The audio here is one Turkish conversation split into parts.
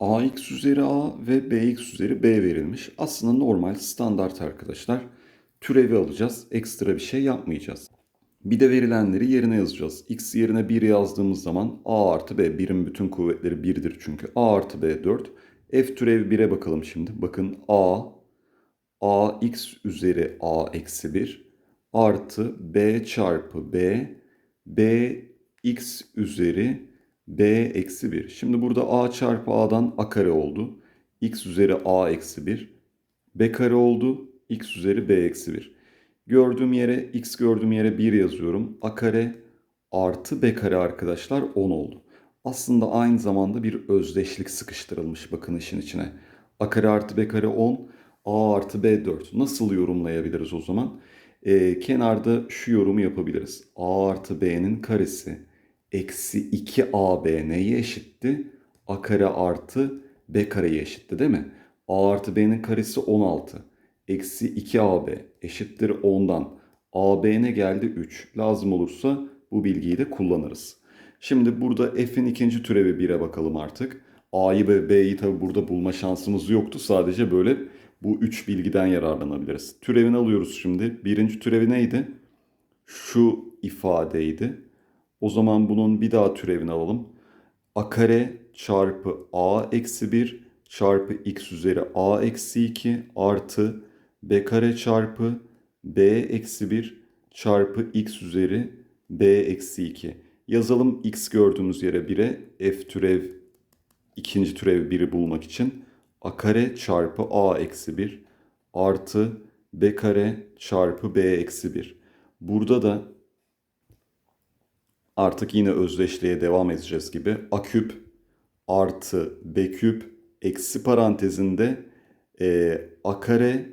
ax üzeri a ve bx üzeri b verilmiş. Aslında normal standart arkadaşlar. Türevi alacağız. Ekstra bir şey yapmayacağız. Bir de verilenleri yerine yazacağız. x yerine 1 yazdığımız zaman a artı b. Birin bütün kuvvetleri 1'dir çünkü. a artı b 4. f türevi 1'e bakalım şimdi. Bakın a ax üzeri a eksi 1 artı b çarpı b bx üzeri b eksi 1. Şimdi burada a çarpı a'dan a kare oldu. x üzeri a eksi 1. b kare oldu. x üzeri b eksi 1. Gördüğüm yere x gördüğüm yere 1 yazıyorum. a kare artı b kare arkadaşlar 10 oldu. Aslında aynı zamanda bir özdeşlik sıkıştırılmış bakın işin içine. a kare artı b kare 10. a artı b 4. Nasıl yorumlayabiliriz o zaman? Ee, kenarda şu yorumu yapabiliriz. a artı b'nin karesi eksi 2ab neye eşitti? a kare artı b kareye eşitti değil mi? a artı b'nin karesi 16. Eksi 2ab eşittir 10'dan. ab ne geldi? 3. Lazım olursa bu bilgiyi de kullanırız. Şimdi burada f'in ikinci türevi 1'e bakalım artık. a'yı ve b'yi tabi burada bulma şansımız yoktu. Sadece böyle bu üç bilgiden yararlanabiliriz. Türevini alıyoruz şimdi. Birinci türevi neydi? Şu ifadeydi. O zaman bunun bir daha türevini alalım. a kare çarpı a eksi 1 çarpı x üzeri a eksi 2 artı b kare çarpı b eksi 1 çarpı x üzeri b eksi 2. Yazalım x gördüğümüz yere 1'e f türev ikinci türev 1'i bulmak için a kare çarpı a eksi 1 artı b kare çarpı b eksi 1. Burada da artık yine özdeşliğe devam edeceğiz gibi. A küp artı b küp eksi parantezinde e, a kare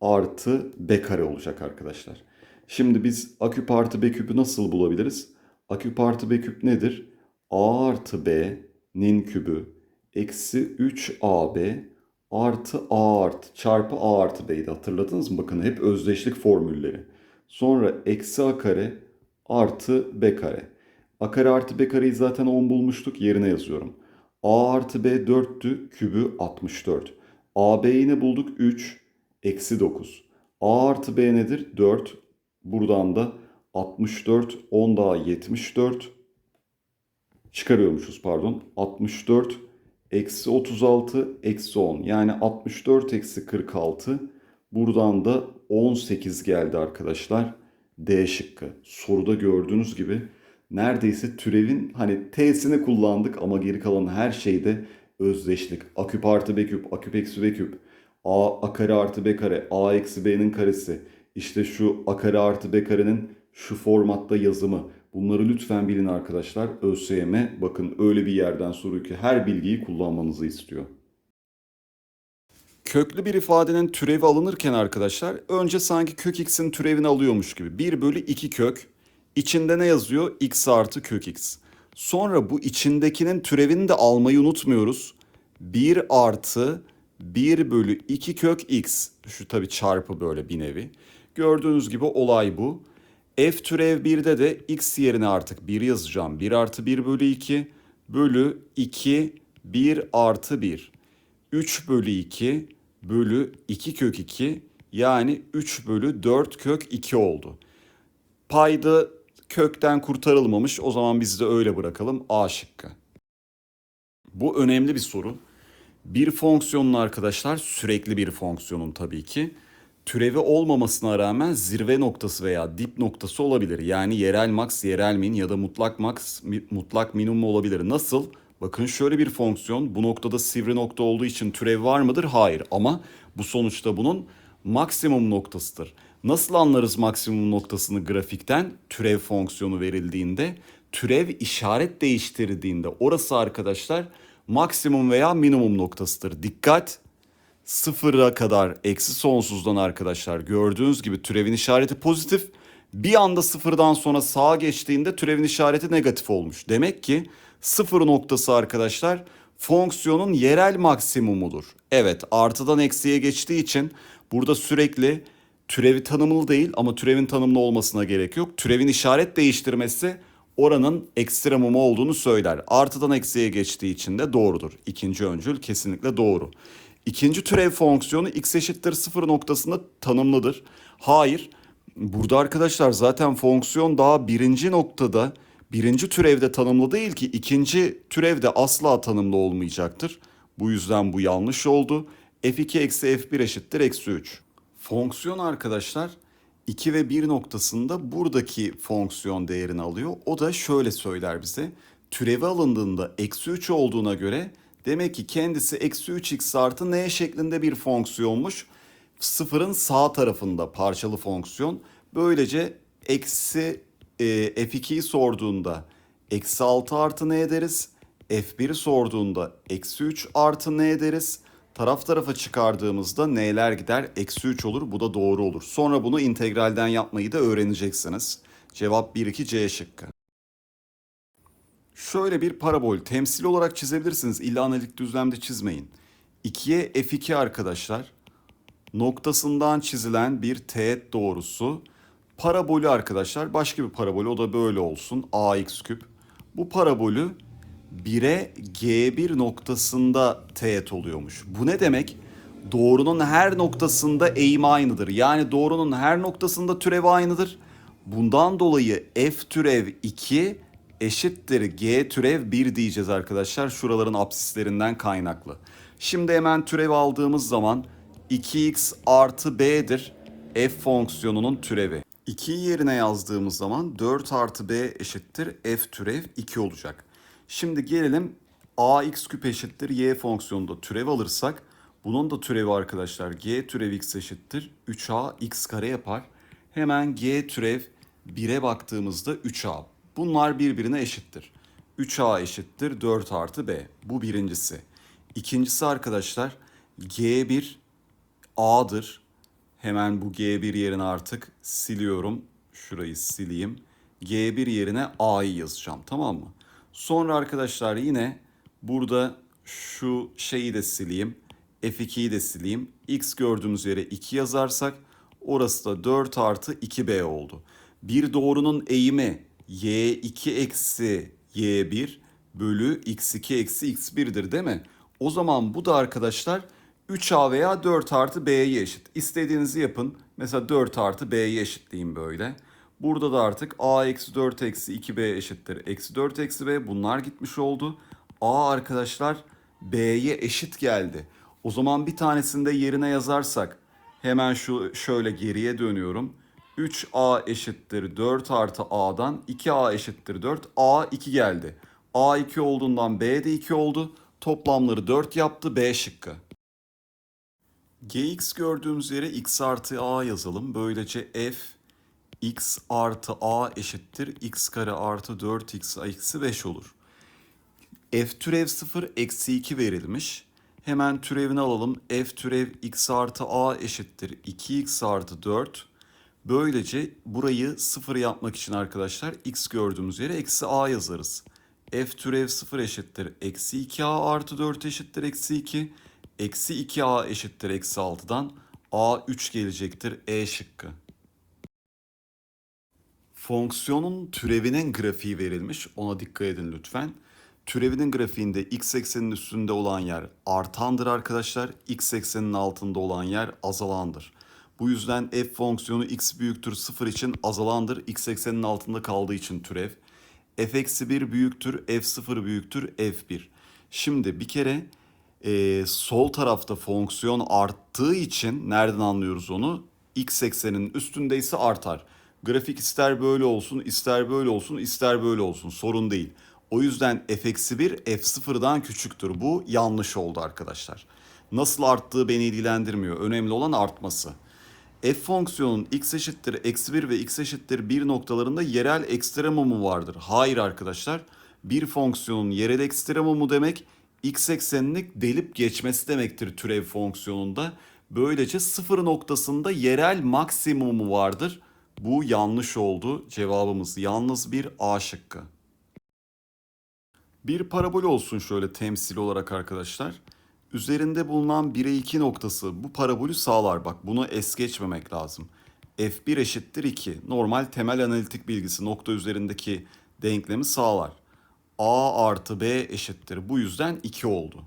artı b kare olacak arkadaşlar. Şimdi biz a küp artı b küpü nasıl bulabiliriz? a küp artı b küp nedir? a artı b'nin kübü eksi 3ab artı a artı çarpı a artı b'ydi. Hatırladınız mı? Bakın hep özdeşlik formülleri. Sonra eksi a kare artı b kare. A kare artı b kareyi zaten 10 bulmuştuk. Yerine yazıyorum. a artı b 4'tü. Kübü 64. ab'yi ne bulduk? 3 eksi 9. a artı b nedir? 4. Buradan da 64 10 daha 74 çıkarıyormuşuz pardon. 64 eksi 36 eksi 10 yani 64 eksi 46 buradan da 18 geldi arkadaşlar. D şıkkı. Soruda gördüğünüz gibi neredeyse türevin hani t'sini kullandık ama geri kalan her şeyde özdeşlik. A küp artı b küp, a küp eksi b küp, a, a kare artı b kare, a eksi b'nin karesi. İşte şu a kare artı b karenin şu formatta yazımı. Bunları lütfen bilin arkadaşlar. ÖSYM bakın öyle bir yerden soruyor ki her bilgiyi kullanmanızı istiyor. Köklü bir ifadenin türevi alınırken arkadaşlar önce sanki kök x'in türevini alıyormuş gibi. 1 bölü 2 kök. İçinde ne yazıyor? x artı kök x. Sonra bu içindekinin türevini de almayı unutmuyoruz. 1 artı 1 bölü 2 kök x. Şu tabi çarpı böyle bir nevi. Gördüğünüz gibi olay bu. F türev 1'de de x yerine artık 1 yazacağım. 1 artı 1 bölü 2 bölü 2 1 artı 1. 3 bölü 2 bölü 2 kök 2 yani 3 bölü 4 kök 2 oldu. Payda kökten kurtarılmamış o zaman biz de öyle bırakalım A şıkkı. Bu önemli bir soru. Bir fonksiyonun arkadaşlar sürekli bir fonksiyonun tabii ki türevi olmamasına rağmen zirve noktası veya dip noktası olabilir. Yani yerel max, yerel min ya da mutlak max, mutlak minimum olabilir. Nasıl? Bakın şöyle bir fonksiyon bu noktada sivri nokta olduğu için türev var mıdır? Hayır ama bu sonuçta bunun maksimum noktasıdır. Nasıl anlarız maksimum noktasını grafikten? Türev fonksiyonu verildiğinde, türev işaret değiştirdiğinde orası arkadaşlar maksimum veya minimum noktasıdır. Dikkat! sıfıra kadar eksi sonsuzdan arkadaşlar gördüğünüz gibi türevin işareti pozitif. Bir anda sıfırdan sonra sağa geçtiğinde türevin işareti negatif olmuş. Demek ki sıfır noktası arkadaşlar fonksiyonun yerel maksimumudur. Evet artıdan eksiye geçtiği için burada sürekli türevi tanımlı değil ama türevin tanımlı olmasına gerek yok. Türevin işaret değiştirmesi oranın ekstremumu olduğunu söyler. Artıdan eksiye geçtiği için de doğrudur. İkinci öncül kesinlikle doğru. İkinci türev fonksiyonu x eşittir 0 noktasında tanımlıdır. Hayır. Burada arkadaşlar zaten fonksiyon daha birinci noktada birinci türevde tanımlı değil ki ikinci türevde asla tanımlı olmayacaktır. Bu yüzden bu yanlış oldu. f2 eksi f1 eşittir eksi 3. Fonksiyon arkadaşlar 2 ve 1 noktasında buradaki fonksiyon değerini alıyor. O da şöyle söyler bize. Türevi alındığında eksi 3 olduğuna göre demek ki kendisi eksi 3x artı n şeklinde bir fonksiyonmuş. Sıfırın sağ tarafında parçalı fonksiyon. Böylece eksi e, f2'yi sorduğunda eksi 6 artı n deriz. F1'i sorduğunda eksi 3 artı n deriz. Taraf tarafa çıkardığımızda n'ler gider eksi 3 olur bu da doğru olur. Sonra bunu integralden yapmayı da öğreneceksiniz. Cevap 1-2 C şıkkı. Şöyle bir parabol temsil olarak çizebilirsiniz. İlla analitik düzlemde çizmeyin. 2'ye f2 arkadaşlar. Noktasından çizilen bir teğet doğrusu. Parabolü arkadaşlar başka bir parabol o da böyle olsun. ax küp. Bu parabolü 1'e G1 noktasında teğet oluyormuş. Bu ne demek? Doğrunun her noktasında eğimi aynıdır. Yani doğrunun her noktasında türevi aynıdır. Bundan dolayı f türev 2 eşittir g türev 1 diyeceğiz arkadaşlar. Şuraların apsislerinden kaynaklı. Şimdi hemen türev aldığımız zaman 2x artı b'dir f fonksiyonunun türevi. 2'yi yerine yazdığımız zaman 4 artı b eşittir f türev 2 olacak. Şimdi gelelim ax küp eşittir y fonksiyonunda türev alırsak bunun da türevi arkadaşlar g türev x eşittir 3a x kare yapar. Hemen g türev 1'e baktığımızda 3a. Bunlar birbirine eşittir. 3a eşittir 4 artı b. Bu birincisi. İkincisi arkadaşlar g1 a'dır. Hemen bu g1 yerine artık siliyorum. Şurayı sileyim. g1 yerine a'yı yazacağım tamam mı? Sonra arkadaşlar yine burada şu şeyi de sileyim. F2'yi de sileyim. X gördüğümüz yere 2 yazarsak orası da 4 artı 2B oldu. Bir doğrunun eğimi Y2 eksi Y1 bölü X2 eksi X1'dir değil mi? O zaman bu da arkadaşlar 3A veya 4 artı B'ye eşit. İstediğinizi yapın. Mesela 4 artı B'ye eşitleyin böyle. Burada da artık a eksi 4 eksi 2b eşittir. Eksi 4 eksi b bunlar gitmiş oldu. a arkadaşlar b'ye eşit geldi. O zaman bir tanesini de yerine yazarsak hemen şu şöyle geriye dönüyorum. 3a eşittir 4 artı a'dan 2a eşittir 4 a 2 geldi. a 2 olduğundan b de 2 oldu. Toplamları 4 yaptı b şıkkı. gx gördüğümüz yere x artı a yazalım. Böylece f x artı a eşittir x kare artı 4x eksi 5 olur. f türev 0 eksi 2 verilmiş. Hemen türevini alalım. f türev x artı a eşittir 2x artı 4. Böylece burayı 0 yapmak için arkadaşlar x gördüğümüz yere eksi a yazarız. f türev 0 eşittir eksi 2a artı 4 eşittir eksi 2. Eksi 2a eşittir eksi 6'dan a 3 gelecektir e şıkkı. Fonksiyonun türevinin grafiği verilmiş. Ona dikkat edin lütfen. Türevinin grafiğinde x eksenin üstünde olan yer artandır arkadaşlar. X eksenin altında olan yer azalandır. Bu yüzden f fonksiyonu x büyüktür 0 için azalandır. X eksenin altında kaldığı için türev. f eksi 1 büyüktür, f 0 büyüktür, f1. Şimdi bir kere e, sol tarafta fonksiyon arttığı için nereden anlıyoruz onu? X eksenin üstündeyse artar. Grafik ister böyle olsun, ister böyle olsun, ister böyle olsun. Sorun değil. O yüzden f-1 f0'dan küçüktür. Bu yanlış oldu arkadaşlar. Nasıl arttığı beni ilgilendirmiyor. Önemli olan artması. F fonksiyonun x eşittir eksi 1 ve x eşittir 1 noktalarında yerel ekstremumu vardır. Hayır arkadaşlar. Bir fonksiyonun yerel ekstremumu demek x eksenini delip geçmesi demektir türev fonksiyonunda. Böylece sıfır noktasında yerel maksimumu vardır. Bu yanlış oldu. Cevabımız yalnız bir A şıkkı. Bir parabol olsun şöyle temsil olarak arkadaşlar. Üzerinde bulunan 1'e 2 noktası bu parabolü sağlar. Bak bunu es geçmemek lazım. F1 eşittir 2. Normal temel analitik bilgisi nokta üzerindeki denklemi sağlar. A artı B eşittir. Bu yüzden 2 oldu.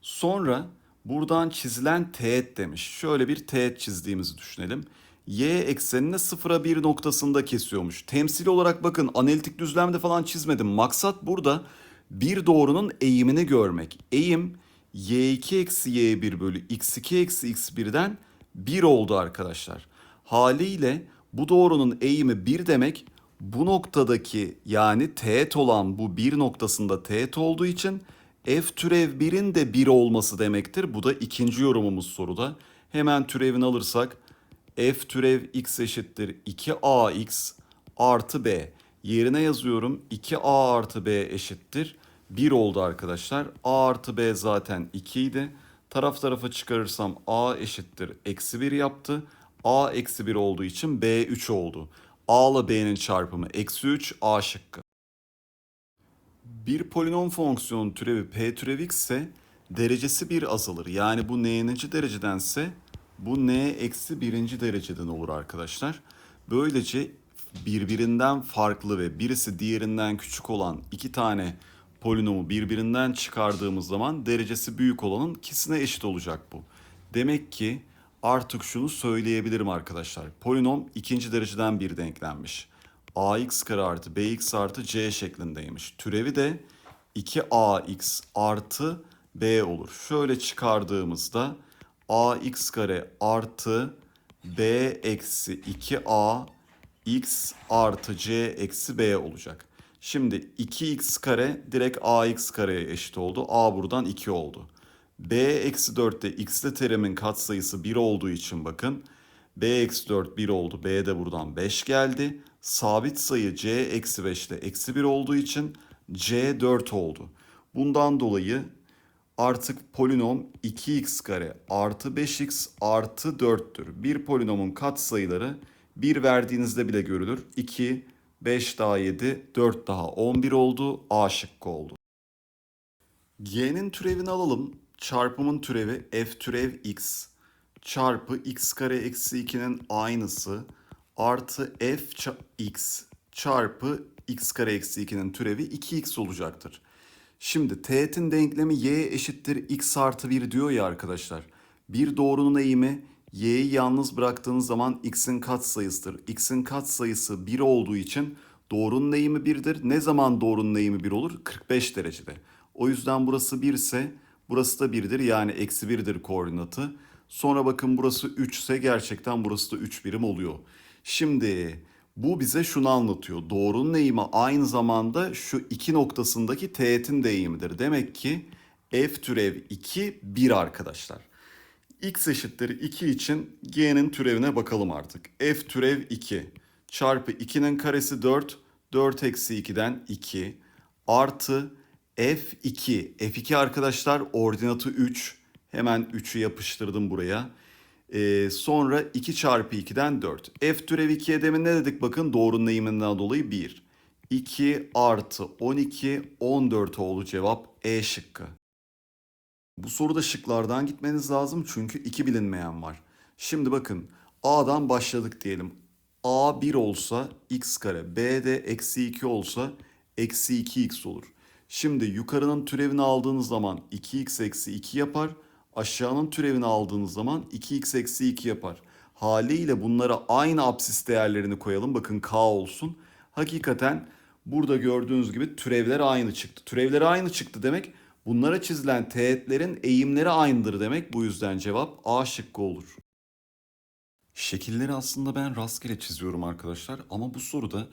Sonra buradan çizilen teğet demiş. Şöyle bir teğet çizdiğimizi düşünelim. Y eksenine 0'a 1 noktasında kesiyormuş. Temsil olarak bakın analitik düzlemde falan çizmedim. Maksat burada bir doğrunun eğimini görmek. Eğim y2 eksi y1 bölü x2 eksi x1'den 1 oldu arkadaşlar. Haliyle bu doğrunun eğimi 1 demek bu noktadaki yani teğet olan bu bir noktasında teğet olduğu için f türev 1'in de 1 olması demektir. Bu da ikinci yorumumuz soruda. Hemen türevini alırsak f türev x eşittir 2ax artı b. Yerine yazıyorum 2a artı b eşittir 1 oldu arkadaşlar. a artı b zaten 2 idi. Taraf tarafa çıkarırsam a eşittir eksi 1 yaptı. a eksi 1 olduğu için b 3 oldu. a ile b'nin çarpımı eksi 3 a şıkkı. Bir polinom fonksiyonun türevi p türev x ise derecesi 1 azalır. Yani bu n'ninci derecedense bu n eksi birinci dereceden olur arkadaşlar. Böylece birbirinden farklı ve birisi diğerinden küçük olan iki tane polinomu birbirinden çıkardığımız zaman derecesi büyük olanın ikisine eşit olacak bu. Demek ki artık şunu söyleyebilirim arkadaşlar. Polinom ikinci dereceden bir denklenmiş. ax kare artı bx artı c şeklindeymiş. Türevi de 2ax artı b olur. Şöyle çıkardığımızda ax kare artı b eksi 2a x artı c eksi b olacak. Şimdi 2x kare direkt ax kareye eşit oldu. a buradan 2 oldu. b eksi 4'te x'li terimin katsayısı 1 olduğu için bakın. b eksi 4 1 oldu. b de buradan 5 geldi. Sabit sayı c eksi 5'te eksi 1 olduğu için c 4 oldu. Bundan dolayı artık polinom 2x kare artı 5x artı 4'tür. Bir polinomun katsayıları 1 verdiğinizde bile görülür. 2, 5 daha 7, 4 daha 11 oldu. A şıkkı oldu. G'nin türevini alalım. Çarpımın türevi f türev x çarpı x kare eksi 2'nin aynısı artı f x çarpı x kare eksi 2'nin türevi 2x olacaktır. Şimdi teğetin denklemi y eşittir x artı 1 diyor ya arkadaşlar. Bir doğrunun eğimi y'yi yalnız bıraktığınız zaman x'in katsayısıdır. x'in katsayısı 1 olduğu için doğrunun eğimi 1'dir. Ne zaman doğrunun eğimi 1 olur? 45 derecede. O yüzden burası 1 ise burası da 1'dir. Yani eksi 1'dir koordinatı. Sonra bakın burası 3 ise gerçekten burası da 3 birim oluyor. Şimdi bu bize şunu anlatıyor. Doğrunun eğimi aynı zamanda şu iki noktasındaki teğetin de eğimidir. Demek ki f türev 2 1 arkadaşlar. x eşittir 2 için g'nin türevine bakalım artık. f türev 2 çarpı 2'nin karesi 4. 4 eksi 2'den 2 artı f2. f2 arkadaşlar ordinatı 3. Hemen 3'ü yapıştırdım buraya. Ee, sonra 2 çarpı 2'den 4. F türev 2'ye demin ne dedik bakın doğrunun eğiminden dolayı 1. 2 artı 12 14 oldu cevap E şıkkı. Bu soruda şıklardan gitmeniz lazım çünkü iki bilinmeyen var. Şimdi bakın A'dan başladık diyelim. A 1 olsa x kare, B de eksi 2 olsa eksi 2x olur. Şimdi yukarının türevini aldığınız zaman 2x eksi 2 yapar. Aşağının türevini aldığınız zaman 2x eksi 2 yapar. Haliyle bunlara aynı apsis değerlerini koyalım. Bakın k olsun. Hakikaten burada gördüğünüz gibi türevler aynı çıktı. Türevleri aynı çıktı demek bunlara çizilen teğetlerin eğimleri aynıdır demek. Bu yüzden cevap A şıkkı olur. Şekilleri aslında ben rastgele çiziyorum arkadaşlar ama bu soruda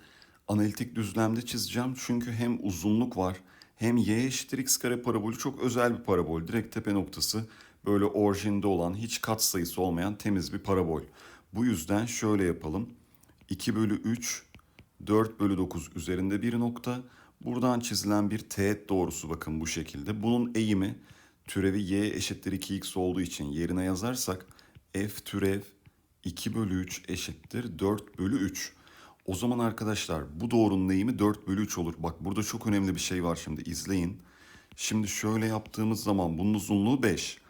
analitik düzlemde çizeceğim çünkü hem uzunluk var hem y eşittir x kare parabolü çok özel bir parabol. Direkt tepe noktası böyle orijinde olan hiç katsayısı olmayan temiz bir parabol. Bu yüzden şöyle yapalım. 2 bölü 3 4 bölü 9 üzerinde bir nokta. Buradan çizilen bir teğet doğrusu bakın bu şekilde. Bunun eğimi türevi y eşittir 2x olduğu için yerine yazarsak f türev 2 bölü 3 eşittir 4 bölü 3. O zaman arkadaşlar bu doğrunun eğimi 4 bölü 3 olur. Bak burada çok önemli bir şey var şimdi izleyin. Şimdi şöyle yaptığımız zaman bunun uzunluğu 5.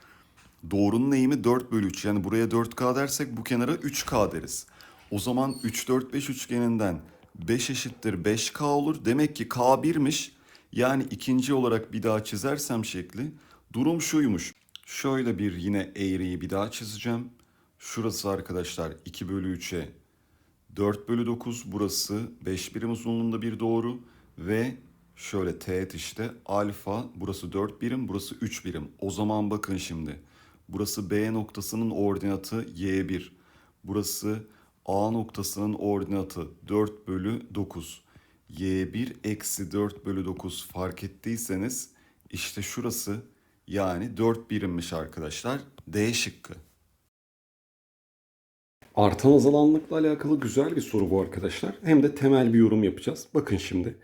Doğrunun eğimi 4 bölü 3. Yani buraya 4K dersek bu kenara 3K deriz. O zaman 3, 4, 5 üçgeninden 5 eşittir 5K olur. Demek ki K 1'miş. Yani ikinci olarak bir daha çizersem şekli durum şuymuş. Şöyle bir yine eğriyi bir daha çizeceğim. Şurası arkadaşlar 2 bölü 3'e 4 bölü 9 burası 5 birim uzunluğunda bir doğru ve şöyle teğet işte alfa burası 4 birim burası 3 birim. O zaman bakın şimdi burası B noktasının ordinatı y1 burası A noktasının ordinatı 4 bölü 9 y1 eksi 4 bölü 9 fark ettiyseniz işte şurası yani 4 birimmiş arkadaşlar D şıkkı. Artan azalanlıkla alakalı güzel bir soru bu arkadaşlar. Hem de temel bir yorum yapacağız. Bakın şimdi.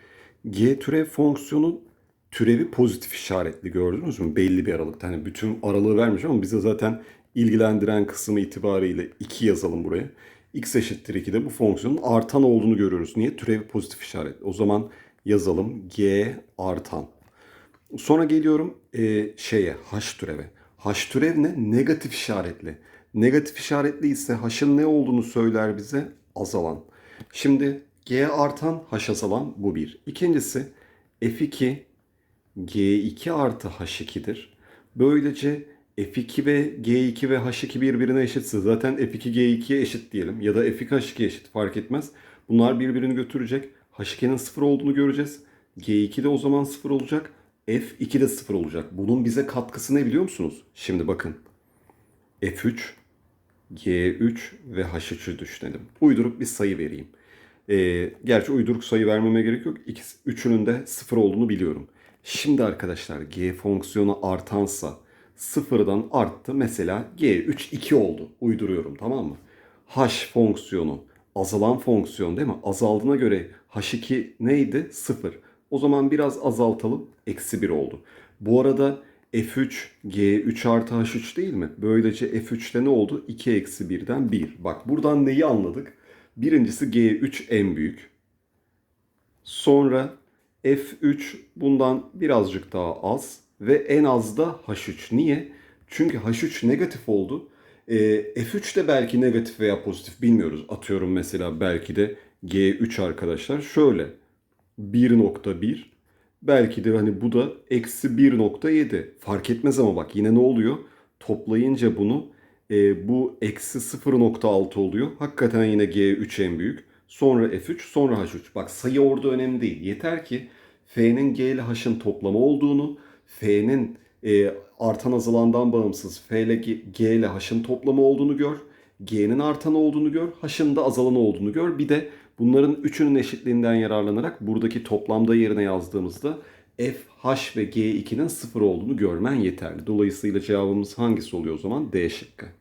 G türev fonksiyonun türevi pozitif işaretli gördünüz mü? Belli bir aralıkta. Hani bütün aralığı vermiş ama bize zaten ilgilendiren kısmı itibariyle 2 yazalım buraya. x eşittir 2'de bu fonksiyonun artan olduğunu görüyoruz. Niye? Türevi pozitif işaretli. O zaman yazalım g artan. Sonra geliyorum e, şeye h türeve. H türev ne? Negatif işaretli. Negatif işaretli ise h'ın ne olduğunu söyler bize azalan. Şimdi g artan h azalan bu bir. İkincisi f2 g2 artı h2'dir. Böylece f2 ve g2 ve h2 birbirine eşitse zaten f2 g2'ye eşit diyelim ya da f2 h2'ye eşit fark etmez. Bunlar birbirini götürecek. h2'nin sıfır olduğunu göreceğiz. g2 de o zaman sıfır olacak. f2 de sıfır olacak. Bunun bize katkısı ne biliyor musunuz? Şimdi bakın. f3 G3 ve H3'ü düşünelim. Uyduruk bir sayı vereyim. Ee, gerçi uyduruk sayı vermeme gerek yok. İkisi, üçünün de sıfır olduğunu biliyorum. Şimdi arkadaşlar G fonksiyonu artansa sıfırdan arttı. Mesela G3 2 oldu. Uyduruyorum tamam mı? H fonksiyonu azalan fonksiyon değil mi? Azaldığına göre H2 neydi? Sıfır. O zaman biraz azaltalım. Eksi 1 oldu. Bu arada F3 G3 artı H3 değil mi? Böylece F3'te ne oldu? 2 eksi 1'den 1. Bak buradan neyi anladık? Birincisi G3 en büyük. Sonra F3 bundan birazcık daha az. Ve en az da H3. Niye? Çünkü H3 negatif oldu. Ee, F3 de belki negatif veya pozitif bilmiyoruz. Atıyorum mesela belki de G3 arkadaşlar. Şöyle 1.1 Belki de hani bu da eksi 1.7. Fark etmez ama bak yine ne oluyor? Toplayınca bunu e, bu eksi 0.6 oluyor. Hakikaten yine G3 en büyük. Sonra F3 sonra H3. Bak sayı orada önemli değil. Yeter ki F'nin G ile H'ın toplamı olduğunu, F'nin e, artan azalandan bağımsız F ile G, G ile H'ın toplamı olduğunu gör. G'nin artan olduğunu gör. H'ın da azalan olduğunu gör. Bir de bunların üçünün eşitliğinden yararlanarak buradaki toplamda yerine yazdığımızda f, h ve g2'nin sıfır olduğunu görmen yeterli. Dolayısıyla cevabımız hangisi oluyor o zaman? D şıkkı.